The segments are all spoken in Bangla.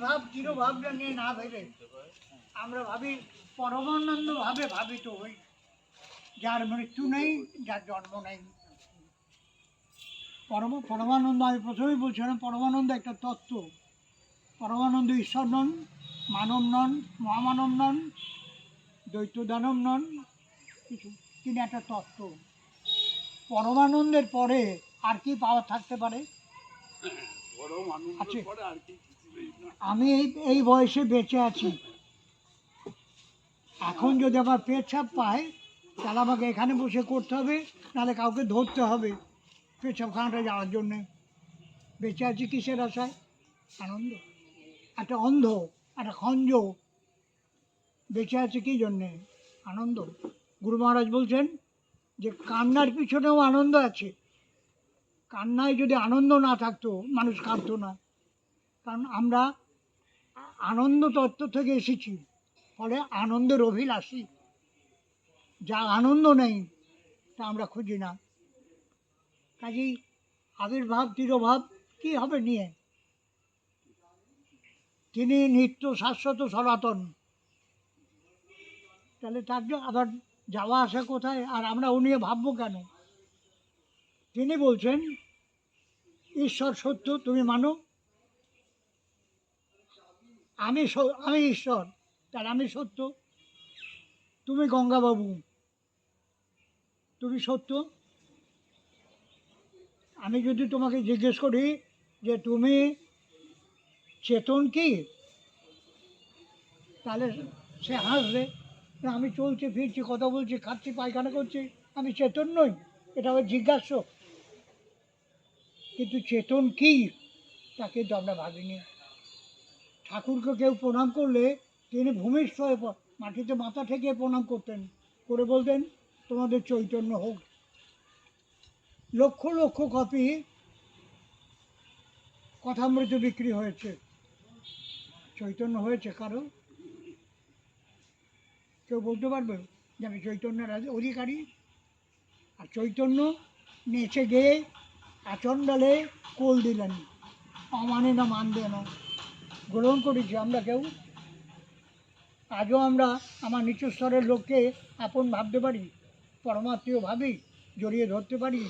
ভাবটা নিয়ে না ভেবে আমরা ভাবি পরমানন্দ ভাবে ভাবিত হই। যার মৃত্যু নেই যার জন্ম নেই। পরম পরমানন্দ আমি প্রথমেই বলছিলাম পরমানন্দ একটা তত্ত্ব। পরমানন্দ ঈশ্বর নন মানব নন মহামানব নন দৈত্য দানব নন কিছু। তিনি একটা তত্ত্ব। পরমানন্দের পরে আর কি পাওয়া থাকতে পারে? আছে। আমি এই এই বয়সে বেঁচে আছি। এখন যদি আবার পেচ্ছাপ পায়, তাহলে আমাকে এখানে বসে করতে হবে, নাহলে কাউকে ধরতে হবে পেচ্ছাপখানাটা যাওয়ার জন্যে। বেঁচে আছি কিসের আশায়? আনন্দ। একটা অন্ধ, একটা খঞ্জ। বেঁচে আছে কি জন্যে? আনন্দ। গুরু মহারাজ বলছেন যে, কান্নার পিছনেও আনন্দ আছে। কান্নায় যদি আনন্দ না থাকতো, মানুষ কাঁদতো না। কারণ আমরা আনন্দ তত্ত্ব থেকে এসেছি, ফলে আনন্দের অভিলাষী। যা আনন্দ নেই, তা আমরা খুঁজি না। কাজেই আবির্ভাব, তিরোভাব, কী হবে নিয়ে? তিনি নিত্য শাশ্বত সনাতন। তাহলে তার আবার যাওয়া আসা কোথায়? আর আমরা ও নিয়ে ভাববো কেন? তিনি বলছেন, ঈশ্বর সত্য, তুমি মানো আমি আমি ঈশ্বর তাহলে আমি সত্য। তুমি গঙ্গাবাবু, তুমি সত্য। আমি যদি তোমাকে জিজ্ঞেস করি যে তুমি চেতন কি, তাহলে সে হাসবে আমি চলছি, ফিরছি, কথা বলছি, খাচ্ছি, পায়খানা করছি, আমি চেতন নই। এটা আবার জিজ্ঞাস্য। কিন্তু চেতন কি তা কিন্তু আমরা ভাবিনি। ঠাকুরকে কেউ প্রণাম করলে তিনি ভূমিষ্ঠ হয়ে মাটিতে মাথা ঠেকে প্রণাম করতেন, করে বলতেন, তোমাদের চৈতন্য হোক। লক্ষ লক্ষ কপি কথামৃত বিক্রি হয়েছে। চৈতন্য হয়েছে কারও? কেউ বলতে পারবে যে আমি চৈতন্যের অধিকারী? আর চৈতন্য নেচে গিয়ে আচণ্ডালে কোল দিলেন। অমানে না মানবে না। গ্রহণ করেছি, আমরা কেউ। আজও আমরা আমার নিচু স্তরের লোককে আপন ভাবতে পারি, পরমাত্মীয় ভাবি, জড়িয়ে ধরতে পারি।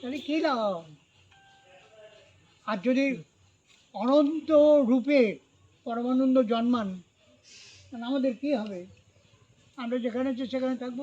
তাহলে কী লাভ? আর যদি অনন্ত রূপে পরমানন্দ জন্মান, তাহলে আমাদের কী হবে? আমরা যেখানে আছি সেখানে থাকব।